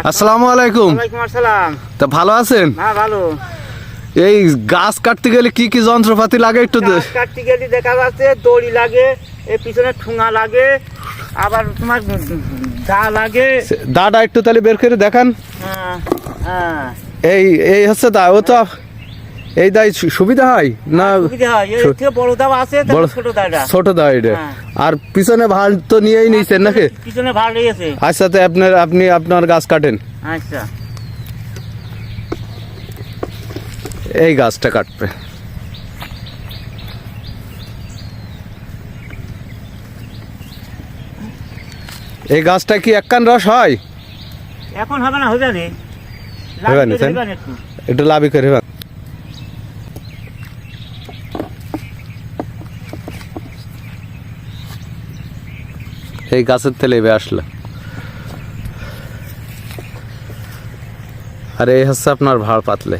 আসসালামু আলাইকুম। আসসালাম। তা ভালো আছেন? হ্যাঁ ভালো। এই গাছ কাটতে গেলে কি কি যন্ত্রপাতি লাগে একটু কাটতে গেলে দেখা যাচ্ছে দড়ি লাগে এর পিছনে ঠুঙা লাগে আবার তোমার দা লাগে। দাদা একটু তাহলে বের করে দেখান। হ্যাঁ হ্যাঁ। এই এই হচ্ছে দা ও তো এই দায় সুবিধা হয়? না হয় বড় আছে ছোট দাটা ছোট দা এটা হ্যাঁ। আর পিছনে ভালো তো নিয়েই নিয়েছেন নাকি? পিছনে আচ্ছা তো আপনার আপনি আপনার গাছ কাটেন। আচ্ছা। এই গাছটা কাটবে। এই গাছটা কি একখান রস হয়? এখন হবে না হবে না? একটু একটু লাভি করে এই গাছের তেলে এবে আসলে। আর এই হচ্ছে আপনার ভাড় পাতলে।